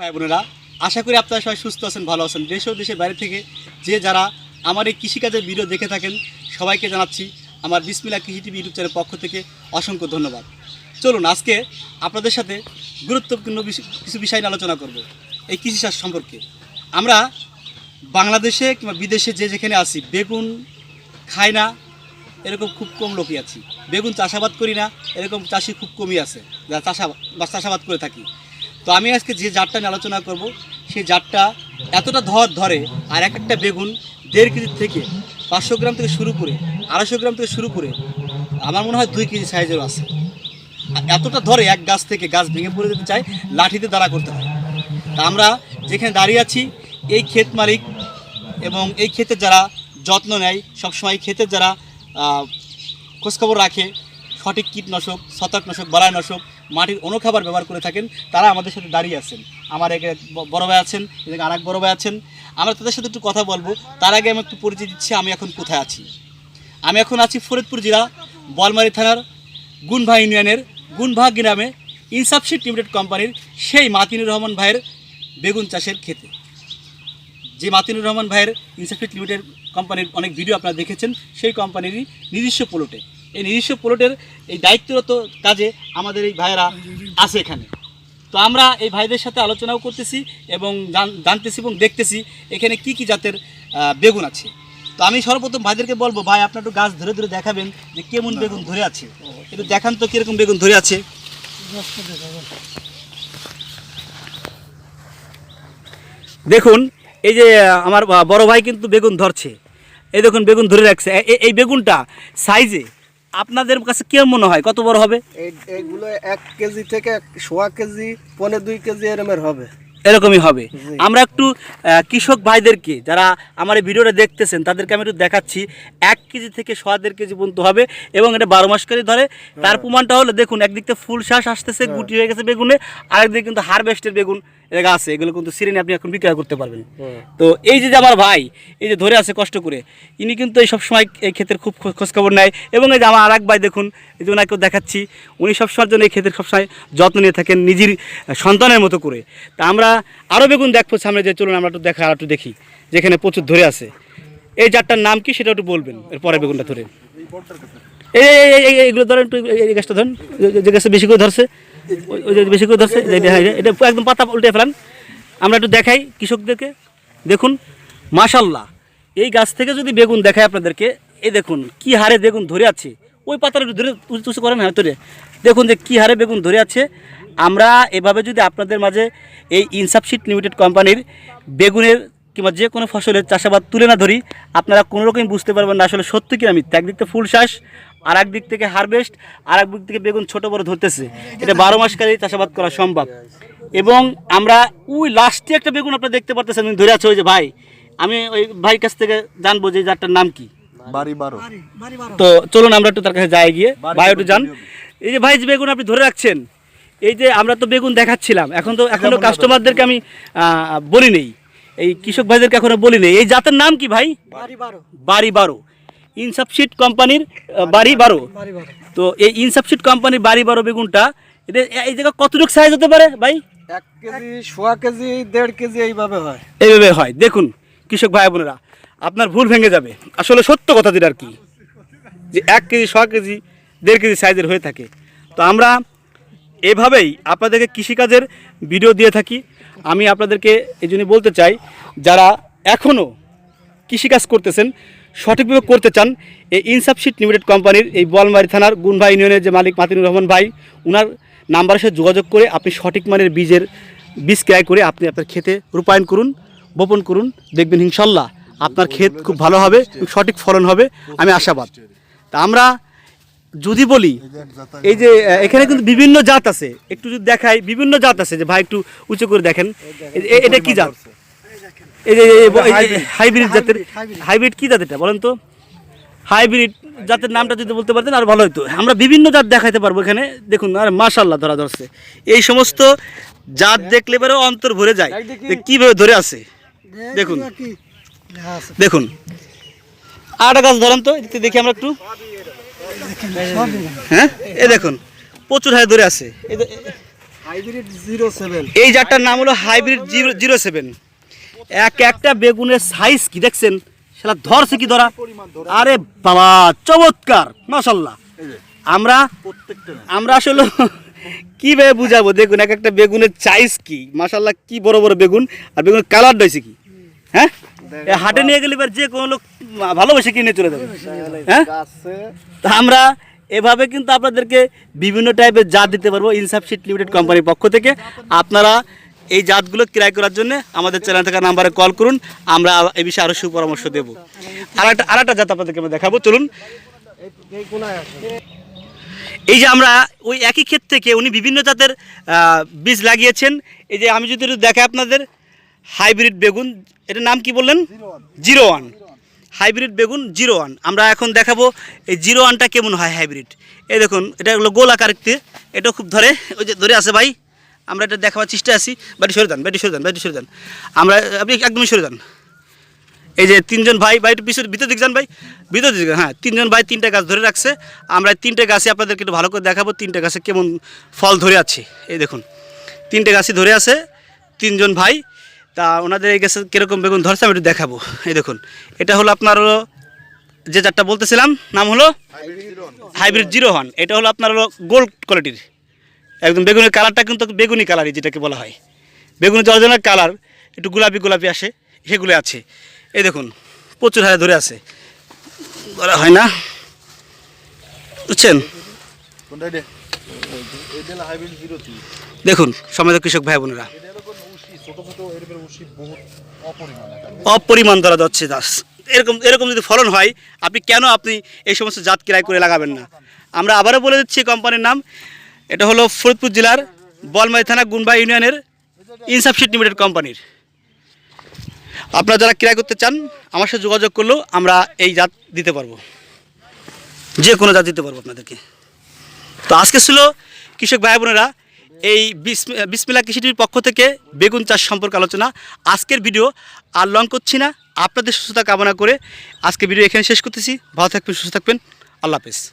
ভাই বোনেরা আশা করি আপনারা সবাই সুস্থ আছেন, ভালো আছেন। দেশ ও দেশের বাইরে থেকে যে যারা আমার এই কৃষিকাজের ভিডিও দেখে থাকেন, সবাইকে জানাচ্ছি আমার বিসমিলা কৃষি টিভি ইউটিউব চ্যানেলের পক্ষ থেকে অসংখ্য ধন্যবাদ। চলুন, আজকে আপনাদের সাথে গুরুত্বপূর্ণ কিছু বিষয় নিয়ে আলোচনা করব, এই কৃষি চাষ সম্পর্কে। আমরা বাংলাদেশে কিংবা বিদেশে যে যেখানে আছি, বেগুন খাই না, এরকম খুব কম লোকই আছি। বেগুন চাষাবাদ করি না, এরকম চাষি খুব কমই আছে, যারা চাষাবাদ চাষাবাদ করে থাকি। তো আমি আজকে যে জাতটা নিয়ে আলোচনা করব, সেই জাতটা এতটা ধর ধরে আর এক একটা বেগুন দেড় কেজি থেকে পাঁচশো গ্রাম থেকে শুরু করে আড়াইশো গ্রাম থেকে শুরু করে আমার মনে হয় দুই কেজি সাইজেরও আছে। এতটা ধরে এক গাছ থেকে গাছ ভেঙে পড়ে যেতে চায়, লাঠিতে দাঁড়া করতে হয়। তা আমরা যেখানে দাঁড়িয়ে আছি, এই ক্ষেত মালিক এবং এই ক্ষেতের যারা যত্ন নেয়, সবসময় ক্ষেতের যারা খোঁজখবর রাখে সঠিক কীটনাশক, ছত্রাকনাশক, বালাইনাশক, মাটির অনুখাবার ব্যবহার করে থাকেন, তারা আমাদের সাথে দাঁড়িয়ে আছেন। আমার এক বড় ভাই আছেন, এদিকে আর এক বড় ভাই আছেন। আমরা তাদের সাথে একটু কথা বলব। তার আগে আমি একটু পরিচয় দিচ্ছি, আমি এখন কোথায় আছি। আমি এখন আছি ফরিদপুর জেলা, বলমারি থানার গুনভা ইউনিয়নের গুনভা গ্রামে ইনসাফশিট লিমিটেড কোম্পানির সেই মাতিনুর রহমান ভাইয়ের বেগুন চাষের ক্ষেতে। যে মাতিনুর রহমান ভাইয়ের ইনসাফিট লিমিটেড কোম্পানির অনেক ভিডিও আপনারা দেখেছেন, সেই কোম্পানিরই নিজস্ব প্লটে। এই নিজস্ব প্লটের এই দায়িত্বরত কাজে আমাদের এই ভাইয়েরা আছে এখানে। তো আমরা এই ভাইদের সাথে আলোচনাও করতেছি এবং জান- জানতেছি এবং দেখতেছি এখানে কি কি জাতের বেগুন আছে। তো আমি সর্বপ্রথম ভাইদেরকে বলব, ভাই আপনার একটু গাছ ধরে ধরে দেখাবেন যে কেমন বেগুন ধরে আছে। একটু দেখান তো কীরকম বেগুন ধরে আছে। দেখুন, এই যে আমার বড় ভাই কিন্তু বেগুন ধরছে। এই দেখুন, বেগুন ধরে রাখছে। এই বেগুনটা সাইজে আপনাদের কাছে কেমন মনে হয়? কত বড় হবে? এই এইগুলো এক কেজি থেকে সোয়া কেজি পনে দুই কেজি এরমের হবে। এরকমই হবে। আমরা একটু কৃষক ভাইদেরকে যারা আমার এই ভিডিওটা দেখতেছেন তাদেরকে আমি একটু দেখাচ্ছি। এক কেজি থেকে সোয়া দেড় কেজি পর্যন্ত হবে এবং এটা বারো মাস করে ধরে। তার প্রমাণটা হলো দেখুন একদিক থেকে ফুল শ্বাস আসতেছে গুটি হয়ে গেছে বেগুনে আরেকদিকে কিন্তু হারভেস্টের বেগুন। এলাকা আছে এগুলো কিন্তু সিরিনে আপনি এখন বিক্রয় করতে পারবেন। তো এই যে যে আমার ভাই এই যে ধরে আছে কষ্ট করে ইনি কিন্তু এই সবসময় এই ক্ষেতের খুব খোঁজ- খোঁজখবর নেয় এবং এই যে আমার আর এক ভাই দেখুন এই যে ওনাকেও দেখাচ্ছি উনি সবসময়ের জন্য এই ক্ষেতের সবসময় যত্ন নিয়ে থাকেন নিজের সন্তানের মতো করে। তা আমরা আরও বেগুন দেখব সামনে যে চলুন আমরা একটু দেখা আর একটু দেখি যেখানে প্রচুর ধরে আছে। এই জাতটার নাম কি সেটা একটু বলবেন এর এরপরে বেগুনটা ধরে। এই এই- এই- এই এইগুলো ধরেন একটু এই- গাছটা ধরেন যে গাছটা বেশি করে ধরছে। ওই- যে বেশি করে ধরছে এটা একদম পাতা উল্টে ফেলান। আমরা একটু দেখাই কৃষকদেরকে। দেখুন, মাশাল্লাহ, এই গাছ থেকে যদি বেগুন দেখায় আপনাদেরকে এই দেখুন, কি হারে বেগুন ধরে আছে। ওই পাতাটা একটু ধরে উঁচু করেন হ্যাঁ ধরে। দেখুন যে কী হারে বেগুন ধরে আছে। আমরা এভাবে যদি আপনাদের মাঝে এই ইনসাফশিট লিমিটেড কোম্পানির বেগুনের কিংবা যে কোনো ফসলের চাষাবাদ তুলে না ধরি, আপনারা কোনো রকমই বুঝতে পারবেন না আসলে সত্যি কি আমি একদিক থেকে ফুল শ্বাস আর এক দিক থেকে হারভেস্ট আর এক দিক থেকে বেগুন ছোট বড় ধরতেছে। এটা বারো মাস মাসকালেই চাষাবাদ করা সম্ভব। এবং আমরা ওই লাস্টে একটা বেগুন আপনারা দেখতে পারতেছেন ধরে আছে ওই যে ভাই। আমি ওই ভাইয়ের কাছ থেকে জানব যে এই জাতটার নাম কি। বাড়ি বারো। তো চলুন আমরা একটু তার কাছে যাই গিয়ে। ভাই একটু যান। এই যে ভাই যে বেগুন আপনি ধরে রাখছেন এই যে আমরা তো বেগুন দেখাচ্ছিলাম। এখন তো এখনও কাস্টমারদেরকে আমি আহ, বলি নেই। এই কৃষক ভাইদেরকে এখনও বলি নেই। এই জাতের নাম কি ভাই? বাড়ি বারো। বাড়ি বারো। ইনসাফশিট কোম্পানির বাড়ি বারো। তো এই ইনসাফশিট কোম্পানির বাড়ি বারো বেগুনটা এটা এই জায়গা কতটুকু সাইজ হতে পারে ভাই? এক কেজি সোয়া কেজি দেড় কেজি এইভাবে হয়। এইভাবে হয়। দেখুন কৃষক ভাই বোনেরা আপনার ভুল ভেঙে যাবে। আসলে সত্য কথা যেটা আর কি যে এক কেজি ছ কেজি দেড় কেজি সাইজের হয়ে থাকে। তো আমরা এভাবেই আপনাদেরকে কৃষিকাজের ভিডিও দিয়ে থাকি। আমি আপনাদেরকে এই জন্য বলতে চাই যারা এখনও কৃষিকাজ করতেছেন সঠিকভাবে করতে চান, এই ইনসাফশিট লিমিটেড কোম্পানির এই বলমারি থানার গুনভা ইউনিয়নের যে মালিক মাতিনুর রহমান ভাই ওনার নাম্বারের সাথে যোগাযোগ করে আপনি সঠিক মানের বীজের বীজ ক্রয় করে আপনি আপনার ক্ষেতে রূপায়ণ করুন, বপন করুন, দেখবেন ইনশাল্লাহ আপনার ক্ষেত খুব ভালো হবে, সঠিক ফলন হবে, আমি আশাবাদ। তা আমরা যদি বলি, এই যে এখানে কিন্তু বিভিন্ন জাত আছে, একটু যদি দেখাই, বিভিন্ন জাত আছে, যে ভাই একটু উঁচু করে দেখেন এটা কি জাত? এই যে হাইব্রিড জাতের হাইব্রিড কি জাত এটা বলেন তো? হাইব্রিড জাতের নামটা যদি বলতে পারতেন আর ভালো হতো আমরা বিভিন্ন জাত দেখাইতে পারব এখানে। দেখুন আর মাশাল্লাহ ধরা ধরছে। এই সমস্ত জাত দেখলে পরে অন্তর ভরে যায়। কীভাবে ধরে আছে? দেখুন। দেখুন। একটা গাছ ধরেন তো দেখি আমরা একটু। হ্যাঁ? এই দেখুন প্রচুর হারে ধরে আছে। এই জাতটার নাম হলো হাইব্রিড জিরো সেভেন এক একটা বেগুনের সাইজ কি দেখছেন? সেটা ধরছে কি ধরা? আরে বাবা চমৎকার মাশাল্লাহ আমরা আমরা আসলে কীভাবে বুঝাবো? দেখুন এক একটা বেগুনের সাইজ কি? মাশাল্লাহ কি বড় বড় বেগুন? আর বেগুনের কালার রয়েছে কি? হ্যাঁ? এ হাটে নিয়ে গেলে এবার যে কোনো লোক ভালোবেসে কিনে চলে যাবে। হ্যাঁ? তা আমরা এভাবে কিন্তু আপনাদেরকে বিভিন্ন টাইপের জাত দিতে পারব ইনসাফ শিট লিমিটেড কোম্পানির পক্ষ থেকে। আপনারা এই জাতগুলো ক্রয় করার জন্য আমাদের চ্যানেল থাকা নাম্বারে কল করুন, আমরা এই বিষয়ে আরও সুপরামর্শ দেব। আর একটা আর একটা জাত আপনাদেরকে আমরা দেখাবো, চলুন। এই যে আমরা ওই একই ক্ষেত থেকে উনি বিভিন্ন জাতের বীজ লাগিয়েছেন। এই যে আমি যদি দেখাই আপনাদের, হাইব্রিড বেগুন, এটার নাম কি বললেন? Zero one. হাইব্রিড বেগুন জিরো ওয়ান। আমরা এখন দেখাবো এই জিরো ওয়ানটা কেমন হয় হাইব্রিড। এই দেখুন, এটা হলো গোল আকারতে এটা খুব ধরে, ওই যে ধরে আছে ভাই। আমরা এটা দেখাবার চেষ্টা আছি। বাড়ি সরে যান বাড়ি সরে যান বাড়ি সরে যান। আমরা আপনি একদমই সরে যান। এই যে তিনজন ভাই ভাই একটু পিছনে ভিতর দিকে যান ভাই। ভিতর দিকে হ্যাঁ তিনজন ভাই তিনটা গাছ ধরে রাখছে। আমরা তিনটে গাছে আপনাদেরকে একটু ভালো করে দেখাবো। তিনটে গাছে কেমন ফল ধরে আছে। এই দেখুন তিনটে গাছই ধরে আছে। তিনজন ভাই তা ওনাদের এই গাছে কীরকম বেগুন ধরছে আমি একটু দেখাবো। এই দেখুন এটা হলো আপনার হলো যে চারটা বলতেছিলাম নাম হলো হাইব্রিড জিরো হন এটা হলো আপনার হলো গোল্ড কোয়ালিটির। একদম বেগুনের কালারটা কিন্তু বেগুনি কালারই যেটাকে বলা হয়। বেগুনের অরিজিনাল কালার একটু গোলাপি গোলাপি আসে সেগুলো আছে। এই দেখুন প্রচুর হারে ধরে আছে। ধরা হয় না। বুঝছেন? দেখুন সমাজ কৃষক ভাই বোনেরা। অপরিমাণ ধরা যাচ্ছে দাস। এরকম এরকম যদি ফলন হয় আপনি কেন আপনি এই সমস্ত জাত ক্রয় করে লাগাবেন না? আমরা আবারও বলে দিচ্ছি কোম্পানির নাম এটা হলো ফরিদপুর জেলার বলমাই থানা গুনবা ইউনিয়নের ইনসাফশিট লিমিটেড কোম্পানির আপনারা যারা ক্রয় করতে চান, আমার সাথে যোগাযোগ করলেও আমরা এই জাত দিতে পারব। যে কোনো জাত দিতে পারব আপনাদেরকে। তো আজকে ছিল কৃষক ভাই বোনেরা, এই বিস- বিসমিল্লা কৃষিটির পক্ষ থেকে বেগুন চাষ সম্পর্কে আলোচনা। আজকের ভিডিও আর লং করছি না। আপনাদের সুস্থতা কামনা করে আজকে ভিডিও এখানে শেষ করতেছি। ভালো থাকবেন, সুস্থ থাকবেন। আল্লাহ হাফেজ।